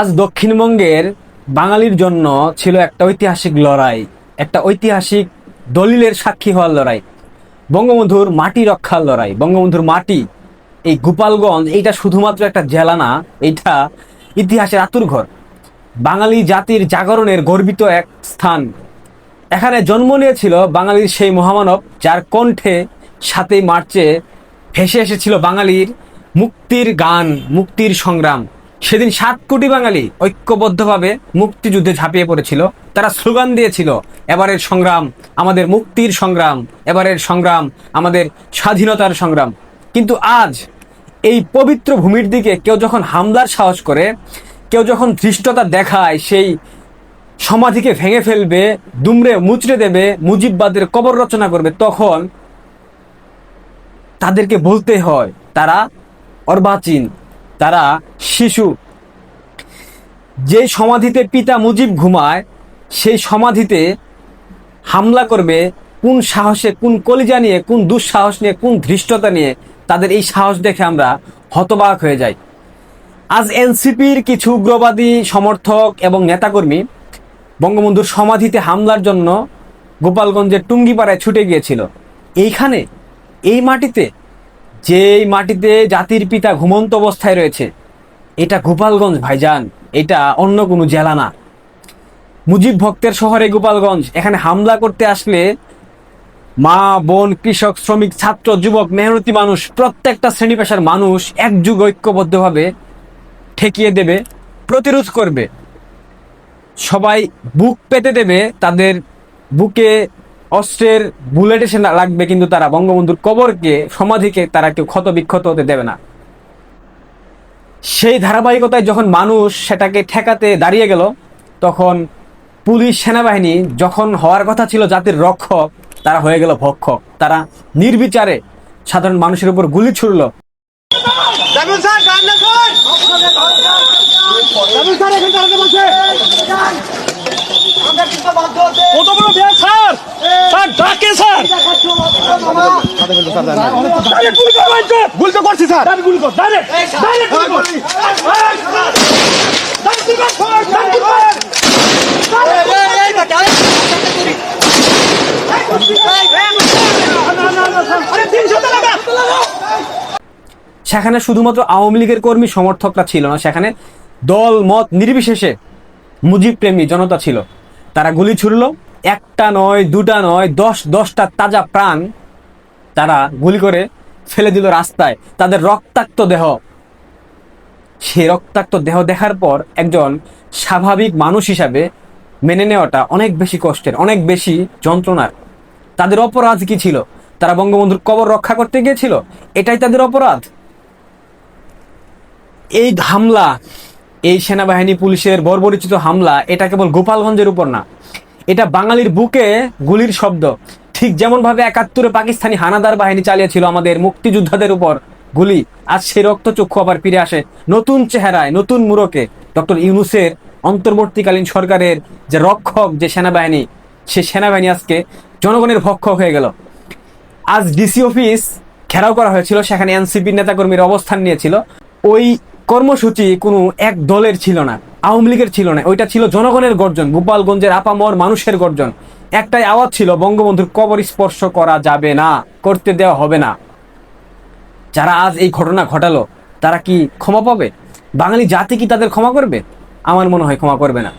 আজ দক্ষিণবঙ্গের বাঙালির জন্য ছিল একটা ঐতিহাসিক লড়াই, একটা ঐতিহাসিক দলিলের সাক্ষী হওয়ার লড়াই, বঙ্গবন্ধুর মাটি রক্ষার লড়াই। বঙ্গবন্ধুর মাটি, এই গোপালগঞ্জ, এইটা শুধুমাত্র একটা জেলা না, এইটা ইতিহাসের আতুরঘর বাঙালি জাতির জাগরণের গর্বিত এক স্থান। এখানে জন্ম নিয়েছিল বাঙালির সেই মহামানব, যার কণ্ঠে সাতই মার্চে ভেসে এসেছিল বাঙালির মুক্তির গান, মুক্তির সংগ্রাম। সেদিন সাত কোটি বাঙালি ঐক্যবদ্ধভাবে মুক্তিযুদ্ধে ঝাঁপিয়ে পড়েছিল। তারা স্লোগান দিয়েছিল, এবারের সংগ্রাম আমাদের মুক্তির সংগ্রাম, এবারের সংগ্রাম আমাদের স্বাধীনতার সংগ্রাম। কিন্তু আজ এই পবিত্র ভূমির দিকে কেউ যখন হামলার সাহস করে, কেউ যখন ধৃষ্টতা দেখায়, সেই সমাধিকে ভেঙে ফেলবে, দুমড়ে মুচড়ে দেবে, মুজিববাদের কবর রচনা করবে, তখন তাদেরকে বলতে হয়, তারা অর্বাচীন, তারা শিশু যে সমাধিতে পিতা মুজিব ঘুমায়, সেই সমাধিতে হামলা করবে, কোন সাহসে, কোন কলিজা নিয়ে, কোন দুঃসাহস নিয়ে, কোন ধৃষ্টতা নিয়ে তাদের এই সাহস দেখে আমরা হতবাক হয়ে যাই। আজ এনসিপির কিছু উগ্রবাদী সমর্থক এবং নেতাকর্মী বঙ্গবন্ধুর সমাধিতে হামলার জন্য গোপালগঞ্জের টুঙ্গিপাড়ায় ছুটে গিয়েছিল। এইখানে, এই মাটিতে, যেই মাটিতে জাতির পিতা ঘুমন্ত অবস্থায় রয়েছে, এটা গোপালগঞ্জ ভাইজান। এটা অন্য কোনো জেলা না। মুজিব ভক্তের শহরে গোপালগঞ্জ, এখানে হামলা করতে আসলে মা, বোন, কৃষক, শ্রমিক, ছাত্র, যুবক, মেহনতি মানুষ, প্রত্যেকটা শ্রেণি পেশার মানুষ একযুগ ঐক্যবদ্ধভাবে ঠেকিয়ে দেবে, প্রতিরোধ করবে। সবাই বুক পেতে দেবে, তাদের বুকে অস্ত্রের বুলেট এসে লাগবে, কিন্তু তারা বঙ্গবন্ধুর কবরকে, সমাধিকে তারা কেউ ক্ষত বিক্ষত হতে দেবে না। সেই ধারাবাহিকতায় যখন মানুষ সেটাকে ঠেকাতে দাঁড়িয়ে গেল তখন পুলিশ সেনাবাহিনী যখন হওয়ার কথা ছিল জাতির রক্ষক তারা হয়ে গেল ভক্ষক। তারা নির্বিচারে সাধারণ মানুষের উপর গুলি ছুড়ল। ডাবল স্যার গান না স্যার ডাবল স্যার এখানে দাঁড়াতে বলছে কত বড় দেয় স্যার স্যার ডাকে স্যার গুলি কর ভাই ভুল তো করছি স্যার। গুলি কর ডাইরেক্ট ডাইরেক্ট গুলি কর। ডাইরেক্ট গুলি কর। ডাইরেক্ট গুলি কর। আরে তিনশো টাকা সেখানে শুধুমাত্র আওয়ামী লীগের কর্মী সমর্থকরা ছিল না সেখানে দল মত নির্বিশেষে মুজিব প্রেমী জনতা ছিল। তারা গুলি ছুড়ল একটা নয় দুটা নয় দশ দশটা তাজা প্রাণ তারা গুলি করে ফেলে দিল রাস্তায়। তাদের রক্তাক্ত দেহ। সেই রক্তাক্ত দেহ দেখার পর একজন স্বাভাবিক মানুষ হিসাবে মেনে নেওয়াটা অনেক বেশি কষ্টের, অনেক বেশি যন্ত্রণার। তাদের অপরাধ কি ছিল? তারা বঙ্গবন্ধুর কবর রক্ষা করতে গিয়েছিল? এটাই তাদের অপরাধ? এই হামলা, এই সেনাবাহিনী পুলিশের বর্বরিচিত হামলা, এটা কেবল গোপালগঞ্জের উপর না। এটা বাঙালির বুকে গুলির শব্দ। ঠিক যেমনভাবে একাত্তরে পাকিস্তানি হানাদার বাহিনী চালিয়েছিল আমাদের মুক্তিযোদ্ধাদের উপর গুলি, আজ সেই রক্তচক্ষু আবার ফিরে আসে নতুন চেহারায়, নতুন মুরকে ডক্টর ইউনুসের অন্তর্বর্তীকালীন সরকারের যে রক্ষক, যে সেনাবাহিনী, সে সেনাবাহিনী আজকে জনগণের ভক্ষক হয়ে গেল। আজ ডিসি অফিস ঘেরাও করা হয়েছিল, সেখানে এনসিপির নেতাকর্মীর অবস্থান নিয়েছিল। ওই কর্মসূচি কোনো এক দলের ছিল না, আওয়ামী লীগের ছিল না, ওইটা ছিল জনগণের গর্জন, গোপালগঞ্জের আপামর মানুষের গর্জন। একটাই আওয়াজ ছিল, বঙ্গবন্ধুর কবর স্পর্শ করা যাবে না, করতে দেওয়া হবে না। যারা আজ এই ঘটনা ঘটালো, তারা কি ক্ষমা পাবে? বাঙালি জাতি কি তাদের ক্ষমা করবে? আমার মনে হয় ক্ষমা করবে না।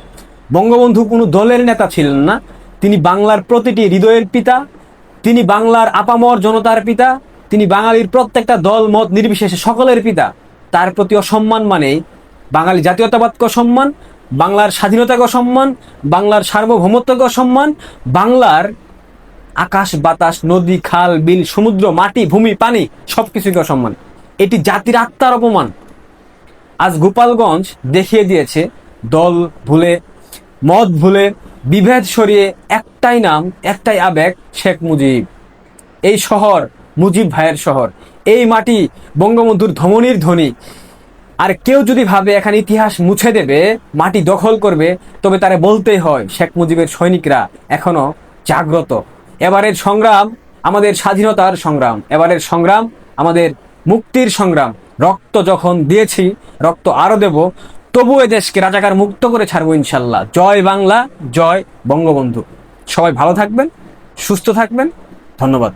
বঙ্গবন্ধু কোনো দলের নেতা ছিলেন না, তিনি বাংলার প্রতিটি হৃদয়ের পিতা, তিনি বাংলার আপামর জনতার পিতা, তিনি বাঙালির প্রত্যেকটা দল, মত নির্বিশেষে সকলের পিতা। তার প্রতি অসম্মান মানেই বাঙালি জাতীয়তাবাদকে অসম্মান বাংলার স্বাধীনতাকে অসম্মান, বাংলার সার্বভৌমত্বকে অসম্মান, বাংলার আকাশ, বাতাস, নদী, খাল, বিল, সমুদ্র, মাটি, ভূমি, পানি সবকিছুকে অসম্মান। এটি জাতির আত্মার অপমান। আজ গোপালগঞ্জ দেখিয়ে দিয়েছে, দল ভুলে মদ ভুলে, বিভেদ সরিয়ে একটাই নাম, একটাই আবেগ, শেখ মুজিব। এই শহর মুজিব ভাইয়ের শহর। এই মাটি বঙ্গবন্ধুর ধমনির ধ্বনি। আর কেউ যদি ভাবে এখানে ইতিহাস মুছে দেবে, মাটি দখল করবে, তবে তারা বলতেই হয়, শেখ মুজিবের সৈনিকরা এখনও জাগ্রত। এবারের সংগ্রাম আমাদের স্বাধীনতার সংগ্রাম। এবারের সংগ্রাম আমাদের মুক্তির সংগ্রাম। রক্ত যখন দিয়েছি, রক্ত আরও দেব, তবু এ দেশকে রাজাকার মুক্ত করে ছাড়বো ইনশাল্লাহ। জয় বাংলা, জয় বঙ্গবন্ধু। সবাই ভালো থাকবেন, সুস্থ থাকবেন, ধন্যবাদ।